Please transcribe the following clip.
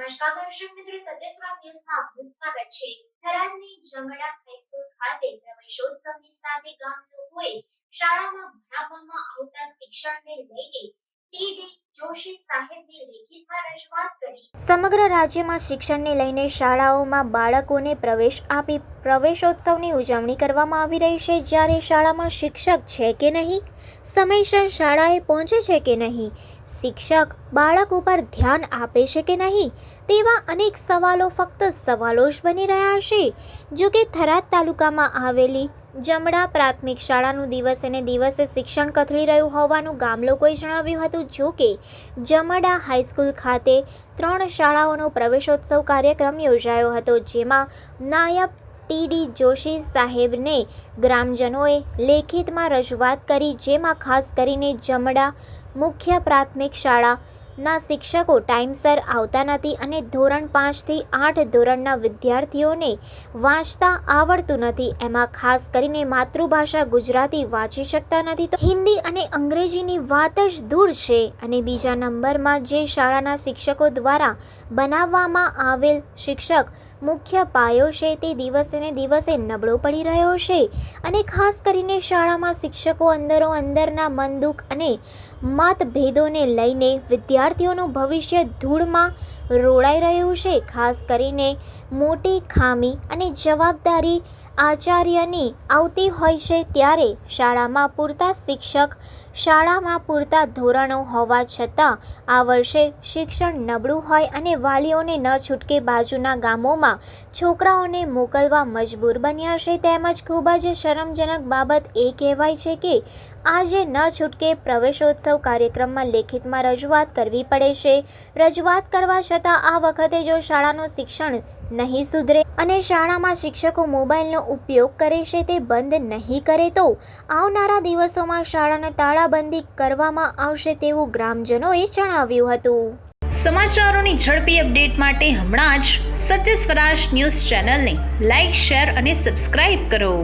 નમસ્કાર દર્શક મિત્રો સત્યસ્વાદ ન્યૂઝમાં આપનું સ્વાગત છે થરાદની જમણા હાઈસ્કૂલ ખાતે પ્રવેશોત્સવની સાથે ગામ લોકોએ શાળામાં ભણાવવામાં આવતા શિક્ષણને લઈને. સમગ્ર રાજ્યમાં શિક્ષણને લઈને શાળાઓમાં બાળકોને પ્રવેશ આપી પ્રવેશોત્સવની ઉજવણી કરવામાં આવી રહી છે. જ્યારે શાળામાં શિક્ષક છે કે નહીં? સમયસર શાળાએ પહોંચે છે કે નહીં? શિક્ષક બાળક ઉપર ધ્યાન આપે છે કે નહીં? તેવા અનેક સવાલો ફક્ત સવાલો જ બની રહ્યા છે. જો કે થરાદ તાલુકામાં આવેલી જમડા પ્રાથમિક શાળાનું દિવસે ને દિવસે શિક્ષણ કથળી રહ્યું હોવાનું ગામ લોકોએ જણાવ્યું હતું. જો કે જમડા હાઈસ્કૂલ ખાતે ત્રણ શાળાઓનો પ્રવેશોત્સવ કાર્યક્રમ યોજાયો હતો, જેમાં નાયબ ટીડી જોશી સાહેબને ગ્રામજનોએ લેખિતમાં રજૂઆત કરી, જેમાં ખાસ કરીને જમડા મુખ્ય પ્રાથમિક શાળાના શિક્ષકો ટાઈમસર આવતા નથી અને ધોરણ પાંચથી આઠ ધોરણના વિદ્યાર્થીઓને વાંચતા આવડતું નથી. એમાં ખાસ કરીને માતૃભાષા ગુજરાતી વાંચી શકતા નથી તો હિન્દી અને અંગ્રેજીની વાત જ દૂર છે અને બીજા નંબરમાં જે શાળાના શિક્ષકો દ્વારા બનાવવામાં આવેલ શિક્ષક મુખ્ય પાયો છે તે દિવસે ને દિવસે નબળો પડી રહ્યો છે અને ખાસ કરીને શાળામાં શિક્ષકો અંદરો અંદરના મન દુઃખ અને મતભેદોને લઈને વિદ્યાર્થીઓનું ભવિષ્ય ધૂળમાં રોડાઈ રહ્યું છે, ખાસ કરીને મોટી ખામી અને જવાબદારી આચાર્યની આવતી હોય છે ત્યારે શાળામાં પૂરતા શિક્ષક, શાળામાં પૂરતા ધોરણો હોવા છતાં આ વર્ષે શિક્ષણ નબળું હોય અને વાલીઓને ન છૂટકે બાજુના ગામોમાં છોકરાઓને મોકલવા મજબૂર બન્યા છે, તેમજ ખૂબ જ શરમજનક બાબત એ કહેવાય છે કે આજે ન છૂટકે પ્રવેશોત્સવ કાર્યક્રમમાં લેખિતમાં રજૂઆત કરવી પડે છે. રજૂઆત કરવા છતાં આ વખતે જો શાળાનું શિક્ષણ નહીં સુધરે અને શાળામાં શિક્ષકો મોબાઈલનો ઉપયોગ કરે છે તે બંધ નહીં કરે તો આવનારા દિવસોમાં શાળાને તાળાબંધી કરવામાં આવશે તેવું ગ્રામજનોએ જણાવ્યું હતું. સમાચારોની ઝડપી અપડેટ માટે હમણાં જ સત્ય સ્વરાજ ન્યૂઝ ચેનલને લાઇક શેર અને સબસ્ક્રાઇબ કરો.